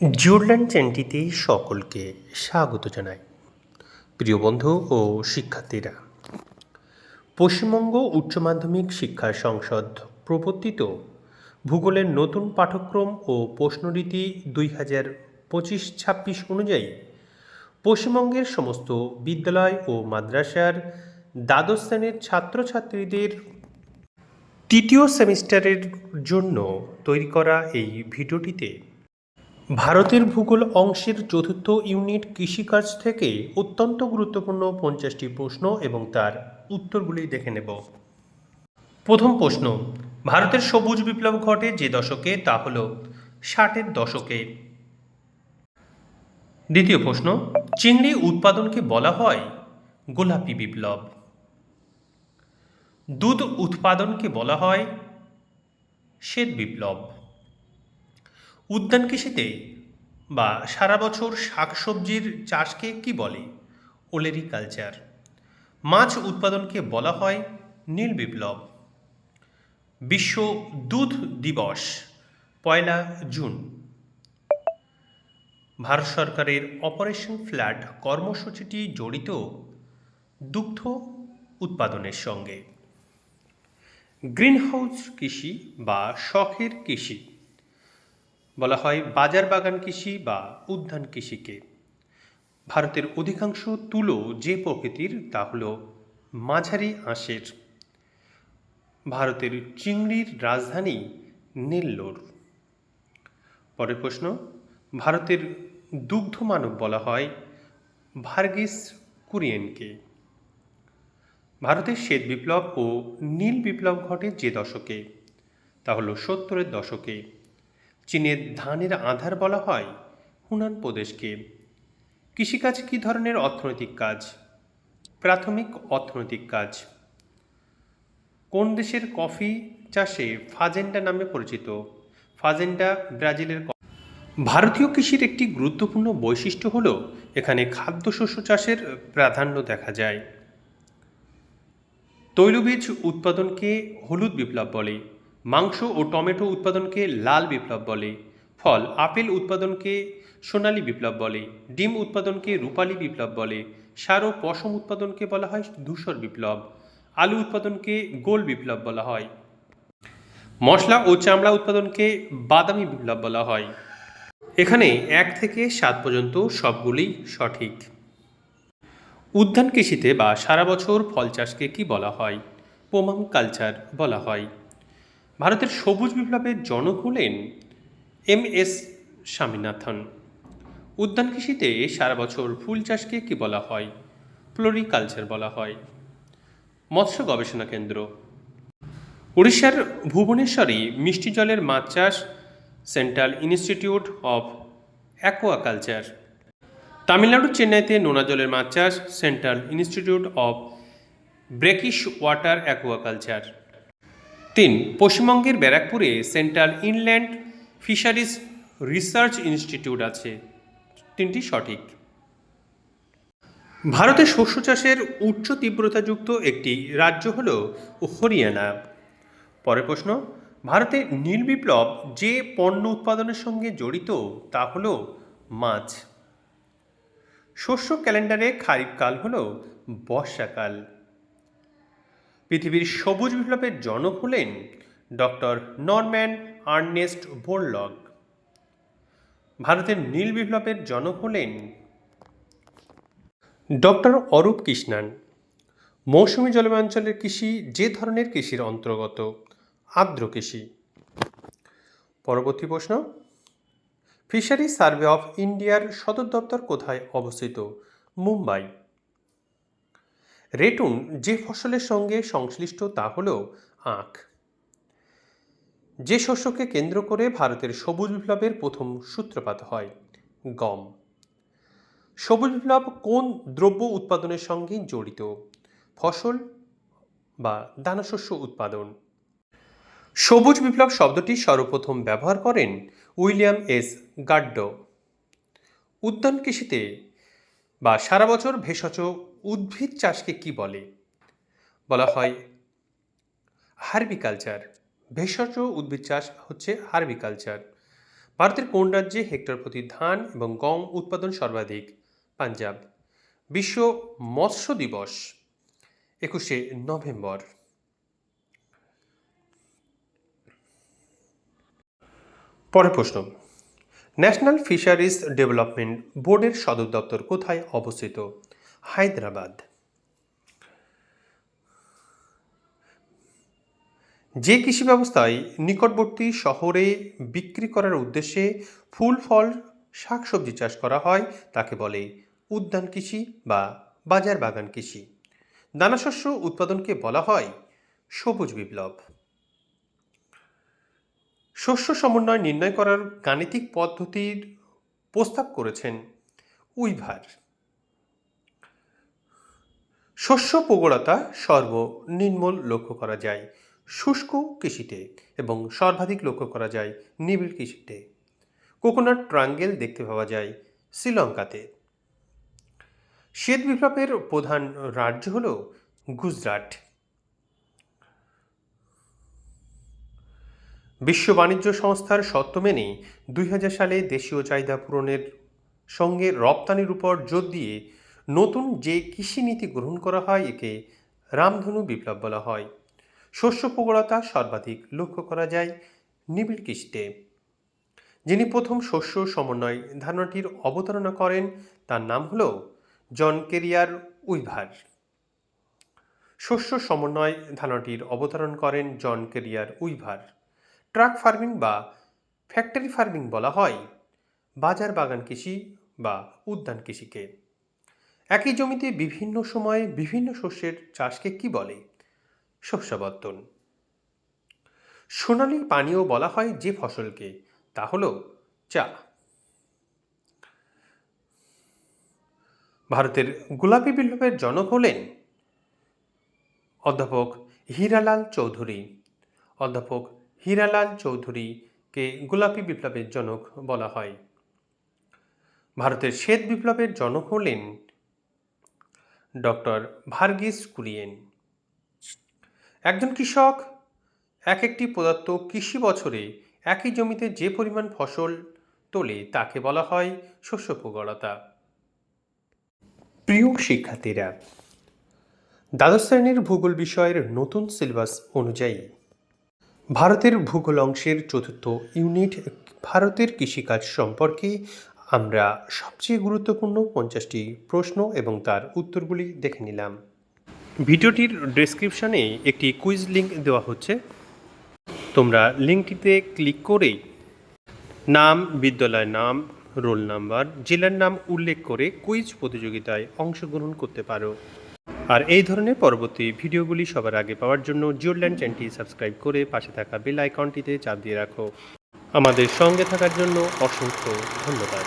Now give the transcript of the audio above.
জিওল্যান্ড চ্যানেলটিতে সকলকে স্বাগত জানাই। প্রিয় বন্ধু ও শিক্ষার্থীরা, পশ্চিমবঙ্গ উচ্চ মাধ্যমিক শিক্ষা সংসদ প্রবর্তিত ভূগোলের নতুন পাঠ্যক্রম ও প্রশ্নরীতি দুই হাজার পঁচিশ ছাব্বিশ অনুযায়ী পশ্চিমবঙ্গের সমস্ত বিদ্যালয় ও মাদ্রাসার দ্বাদশ শ্রেণির ছাত্রছাত্রীদের তৃতীয় সেমিস্টারের জন্য তৈরি করা এই ভিডিওটিতে ভারতের ভূগোল অংশের চতুর্থ ইউনিট কৃষিকাজ থেকে অত্যন্ত গুরুত্বপূর্ণ পঞ্চাশটি প্রশ্ন এবং তার উত্তরগুলি দেখে নেব। প্রথম প্রশ্ন, ভারতের সবুজ বিপ্লব ঘটে যে দশকে তা হল ষাটের দশকে। দ্বিতীয় প্রশ্ন, চিংড়ি উৎপাদনকে বলা হয় গোলাপি বিপ্লব। দুধ উৎপাদনকে বলা হয় শ্বেত বিপ্লব। উদ্যান কৃষিতে বা সারা বছর শাকসবজির চাষকে কি বলে? ওলেরি কালচার মাছ উৎপাদনকে বলা হয় নীল বিপ্লব। বিশ্ব দুধ দিবস, পয়লা জুন। ভারত সরকারের অপারেশন ফ্ল্যাট কর্মসূচিটি জড়িত দুগ্ধ উৎপাদনের সঙ্গে। গ্রিনহাউস কৃষি বা শখের কৃষি। বলা হয় বাজার বাগান কৃষি বা উদ্যান কৃষিকে। ভারতের অধিকাংশ তুলো যে প্রকৃতির তা হল মাঝারি আঁশের। ভারতের চিংড়ির রাজধানী নেল্লোর। পরের প্রশ্ন, ভারতের দুগ্ধ মানব বলা হয় ভার্গিস কুরিয়েনকে। ভারতের শ্বেত বিপ্লব ও নীল বিপ্লব ঘটে যে দশকে, তা হলো সত্তরের দশকে। চীনের ধানের আধার বলা হয় হুনান প্রদেশকে। কৃষিকাজ কী ধরনের অর্থনৈতিক কাজ? প্রাথমিক অর্থনৈতিক কাজ। কোন দেশের কফি চাষে ফাজেন্ডা নামে পরিচিত? ফাজেন্ডা ব্রাজিলের ভারতীয় কৃষির একটি গুরুত্বপূর্ণ বৈশিষ্ট্য হল এখানে খাদ্যশস্য চাষের প্রাধান্য দেখা যায়। তৈলবীজ উৎপাদনকে হলুদ বিপ্লব বলে। মাংস ও টমেটো উৎপাদনকে লাল বিপ্লব বলে, ফল আপেল উৎপাদনকে সোনালী বিপ্লব বলে, ডিম উৎপাদনকে রূপালী বিপ্লব বলে, সার ও পশম উৎপাদনকে বলা হয় ধূসর বিপ্লব, আলু উৎপাদনকে গোল বিপ্লব বলা হয়। মশলা ও চামড়া উৎপাদনকে বাদামি বিপ্লব বলা হয়। এখানে এক থেকে সাত পর্যন্ত সবগুলি সঠিক। উদ্যান কৃষিতে বা সারা বছর ফল চাষকে কি বলা হয়? পোমাম কালচার বলা হয়। ভারতের সবুজ বিপ্লবের জনক হলেন এম এস স্বামীনাথন। উদ্যান কৃষিতে সারা বছর ফুল চাষকে কি বলা হয়? ফ্লোরিকালচার বলা হয়। মৎস্য গবেষণা কেন্দ্র। উড়িষ্যার ভুবনেশ্বরী মিষ্টি জলের মাছ চাষ central institute of aquaculture. Tamil Nadu চেন্নাইতে নোনা জলের মাছ চাষ central institute of brackish water aquaculture. তিন, পশ্চিমবঙ্গের ব্যারাকপুরে central inland fisheries research institute আছে। তিনটি সঠিক। ভারতে শস্য চাষের উচ্চ তীব্রতাযুক্ত একটি রাজ্য হল হরিয়ানা। পরের প্রশ্ন, ভারতে নীল বিপ্লব যে পণ্য উৎপাদনের সঙ্গে জড়িত তা হল মাছ। শস্য ক্যালেন্ডারে খারিফকাল হল বর্ষাকাল। পৃথিবীর সবুজ বিপ্লবের জনক হলেন ডক্টর নরম্যান আর্নেস্ট বোরলগ ভারতের নীল বিপ্লবের জনক হলেন ডক্টর অরূপ কৃষ্ণান। মৌসুমী জলবায়ু কৃষি যে ধরনের কৃষির অন্তর্গত, আর্দ্র কৃষি। পরবর্তী প্রশ্ন, ফিশারি সার্ভে অফ ইন্ডিয়ার সদর দপ্তর কোথায় অবস্থিত? মুম্বাই। রেটুন যে ফসলের সঙ্গে সংশ্লিষ্ট তা হল আখ। যে শস্যকে কেন্দ্র করে ভারতের সবুজ বিপ্লবের প্রথম সূত্রপাত হয়, গম। সবুজ বিপ্লব কোন দ্রব্য উৎপাদনের সঙ্গে জড়িত? ফসল বা দানাশস্য উৎপাদন? সবুজ বিপ্লব শব্দটি সর্বপ্রথম ব্যবহার করেন উইলিয়াম এস গাড্ড। উদ্যান কৃষিতে বা সারা বছর ভেষজ উদ্ভিদ চাষকে কি বলে? বলা হয় হার্বিকালচার। ভেষজ উদ্ভিদ চাষ হচ্ছে হার্বিকালচার। ভারতের কোন রাজ্যে হেক্টর প্রতি ধান এবং গম উৎপাদন সর্বাধিক? পাঞ্জাব। বিশ্ব মৎস্য দিবস একুশে নভেম্বর। পরের প্রশ্ন। ন্যাশনাল ফিশারিজ ডেভেলপমেন্ট বোর্ডের সদর দপ্তর কোথায় অবস্থিত? হায়দ্রাবাদ। যে কৃষি ব্যবস্থায় নিকটবর্তী শহরে বিক্রি করার উদ্দেশ্যে ফুল, ফল, শাকসবজি চাষ করা হয়, তাকে বলে উদ্যান কৃষি বা বাজার বাগান কৃষি। দানাশস্য উৎপাদনকে বলা হয় সবুজ বিপ্লব। শস্য সমন্বয় নির্ণয় করার গাণিতিক পদ্ধতির প্রস্তাব করেছেন উইভার। শস্য প্রগড়তা সর্বনিম্ন লক্ষ্য করা যায় শুষ্ক কৃষিতে এবং সর্বাধিক লক্ষ্য করা যায় নিবিড় কৃষিতে। কোকোনাট ট্রাঙ্গেল দেখতে পাওয়া যায় শ্রীলঙ্কাতে। শ্বেত বিপ্লবের প্রধান রাজ্য হল গুজরাট। বিশ্ব বাণিজ্য সংস্থার শর্ত মেনে দুই সালে দেশীয় চাহিদা পূরণের সঙ্গে রপ্তানির উপর জোর দিয়ে নতুন যে কৃষি নীতি গ্রহণ করা হয়, একে রামধনু বিপ্লব বলা হয়। শস্য প্রগড়তা সর্বাধিক লক্ষ্য করা যায় নিবিড় কৃষিতে। যিনি প্রথম শস্য সমন্বয় ধারণাটির অবতারণা করেন, তার নাম হল জন কেরিয়ার উইভার। শস্য সমন্বয় ধারণাটির অবতারণ করেন John carrier Weaver. Truck farming বা ফ্যাক্টরি ফার্মিং বলা হয়। বাজার বাগান কৃষি বা উদ্যান কৃষিকে। একই জমিতে বিভিন্ন সময়ে বিভিন্ন শস্যের চাষকে কি বলে? শস্যাবর্তন সোনালী পানীয় বলা হয় যে ফসলকে, তা হল চা। ভারতের গোলাপী বিপ্লবের জনক হলেন অধ্যাপক হীরালাল চৌধুরী। অধ্যাপক হীরালাল চৌধুরীকে গোলাপী বিপ্লবের জনক বলা হয়। ভারতের শ্বেত বিপ্লবের জনক হলেন ডক্টর ভার্গিস কুরিয়েন। একজন কৃষক, এক একটি পদার্থ কৃষি বছরে একই জমিতে যে পরিমাণ ফসল তোলে তাকে বলা হয় শস্য প্রগড়তা প্রিয় শিক্ষার্থীরা, দ্বাদশ শ্রেণির ভূগোল বিষয়ের নতুন সিলেবাস অনুযায়ী ভারতের ভূগোল অংশের চতুর্থ ইউনিট ভারতের কৃষিকাজ সম্পর্কে আমরা সবচেয়ে গুরুত্বপূর্ণ পঞ্চাশটি প্রশ্ন এবং তার উত্তরগুলি দেখে নিলাম। ভিডিওটির ডেসক্রিপশনে একটি কুইজ লিঙ্ক দেওয়া হচ্ছে। তোমরা লিঙ্কটিতে ক্লিক করেই নাম, বিদ্যালয়ের নাম রোল নাম্বার জেলার নাম উল্লেখ করে কুইজ প্রতিযোগিতায় অংশগ্রহণ করতে পারো। আর এই ধরনের পরবর্তী ভিডিওগুলি সবার আগে পাওয়ার জন্য জিওল্যান্ড চ্যানেলটি সাবস্ক্রাইব করে পাশে থাকা বেল আইকনটিতে চাপ দিয়ে রাখো। আমাদের সঙ্গে থাকার জন্য অসংখ্য ধন্যবাদ।